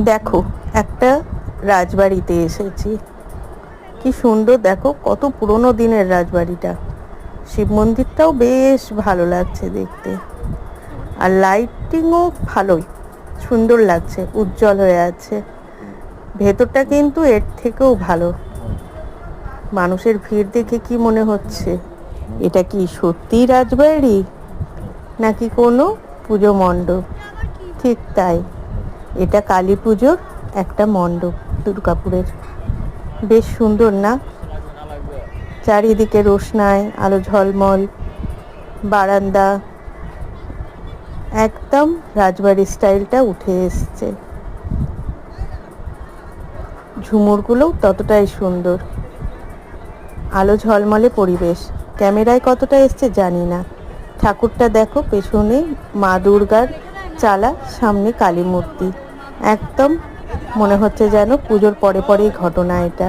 দেখো, একটা রাজবাড়িতে এসেছি। কি সুন্দর, দেখো, কত পুরনো দিনের রাজবাড়িটা। শিব মন্দিরটাও বেশ ভালো লাগছে দেখতে। আর লাইটিংও ভালোই, সুন্দর লাগছে, উজ্জ্বল হয়ে আছে। ভেতরটা কিন্তু এর থেকেও ভালো। মানুষের ভিড় দেখে কি মনে হচ্ছে? এটা কি সত্যিই রাজবাড়ি? নাকি কোনো পুজো মণ্ডপ? ঠিক তাই। এটা কালী পুজোর একটা মণ্ডপ, দুর্গাপুরের। বেশ সুন্দর না? চারিদিকে রোশনায়, আলো ঝলমল, বারান্দা। একদম রাজবাড়ি স্টাইলটা উঠে এসছে। ঝুমুরগুলোও ততটাই সুন্দর। আলো ঝলমলে পরিবেশ। ক্যামেরায় কতটা এসছে জানি না। ঠাকুরটা দেখো, পেছনে মা দুর্গার চালা সামনে কালী মূর্তি। একদম মনে হচ্ছে যেন পুজোর পরে পরেই ঘটনা এটা।